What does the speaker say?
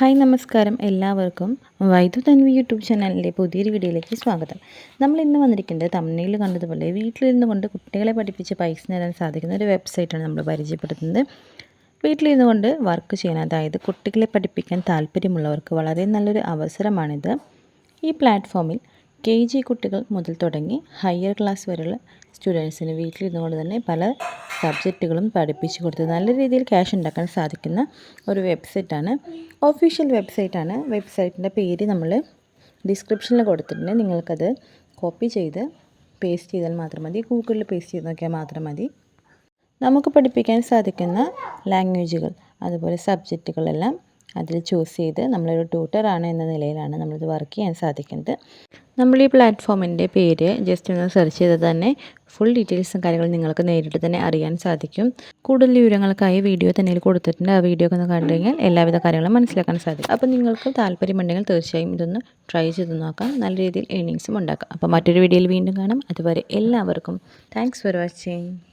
Hi നമസ്കാരം. എല്ലാവർക്കും വൈദ്യു Tanvi YouTube ചാനലിന്റെ പുതിയൊരു വീഡിയോയിലേക്ക് സ്വാഗതം. നമ്മൾ ഇന്ന് വന്നിരിക്കുന്നത് തമിഴിൽ കണ്ടതുപോലെ വീട്ടിലിരുന്ന് കൊണ്ട് കുട്ടികളെ പഠിപ്പിച്ച് പൈസ നേടാൻ സാധിക്കുന്ന ഒരു വെബ്സൈറ്റാണ് നമ്മൾ പരിചയപ്പെടുത്തുന്നത്. വീട്ടിലിരുന്ന് കൊണ്ട് വർക്ക് ചെയ്യാൻ അതായത് കുട്ടികളെ പഠിപ്പിക്കാൻ താല്പര്യമുള്ളവർക്ക് വളരെ നല്ലൊരു അവസരമാണിത്. ഈ പ്ലാറ്റ്ഫോമിൽ കെ ജി കുട്ടികൾ മുതൽ തുടങ്ങി ഹയർ ക്ലാസ് വരെയുള്ള സ്റ്റുഡൻസിന് വീട്ടിലിരുന്നു കൊണ്ട് തന്നെ പല സബ്ജക്റ്റുകളും പഠിപ്പിച്ചു കൊടുത്ത് നല്ല രീതിയിൽ ക്യാഷ് ഉണ്ടാക്കാൻ സാധിക്കുന്ന ഒരു വെബ്സൈറ്റാണ് ഒഫീഷ്യൽ വെബ്സൈറ്റാണ് വെബ്സൈറ്റിന്റെ പേര് നമ്മൾ ഡിസ്ക്രിപ്ഷനിൽ കൊടുത്തിട്ടുണ്ട്. നിങ്ങൾക്കത് കോപ്പി ചെയ്ത് പേസ്റ്റ് ചെയ്താൽ മാത്രം മതി. ഗൂഗിളിൽ പേസ്റ്റ് ചെയ്ത് നോക്കിയാൽ മാത്രം മതി. നമുക്ക് പഠിപ്പിക്കാൻ സാധിക്കുന്ന ലാംഗ്വേജുകൾ അതുപോലെ സബ്ജക്റ്റുകളെല്ലാം അതിൽ ചൂസ് ചെയ്ത് നമ്മളൊരു ട്യൂട്ടറാണ് എന്ന നിലയിലാണ് നമ്മളിത് വർക്ക് ചെയ്യാൻ സാധിക്കുന്നത്. നമ്മൾ ഈ പ്ലാറ്റ്ഫോമിന്റെ പേര് ജസ്റ്റ് ഒന്ന് സെർച്ച് ചെയ്താൽ തന്നെ ഫുൾ ഡീറ്റെയിൽസും കാര്യങ്ങളും നിങ്ങൾക്ക് നേരിട്ട് തന്നെ അറിയാൻ സാധിക്കും. കൂടുതൽ വിവരങ്ങൾക്കായി വീഡിയോ തന്നെ കൊടുത്തിട്ടുണ്ട്. ആ വീഡിയോ ഒക്കെ ഒന്ന് കണ്ടു കഴിഞ്ഞാൽ എല്ലാവിധ കാര്യങ്ങളും മനസ്സിലാക്കാൻ സാധിക്കും. അപ്പോൾ നിങ്ങൾക്ക് താല്പര്യമുണ്ടെങ്കിൽ തീർച്ചയായും ഇതൊന്ന് ട്രൈ ചെയ്ത് നോക്കാം. നല്ല രീതിയിൽ ഏണിങ്സും ഉണ്ടാക്കാം. അപ്പോൾ മറ്റൊരു വീഡിയോയിൽ വീണ്ടും കാണാം. അതുവരെ എല്ലാവർക്കും താങ്ക്സ് ഫോർ വാച്ചിങ്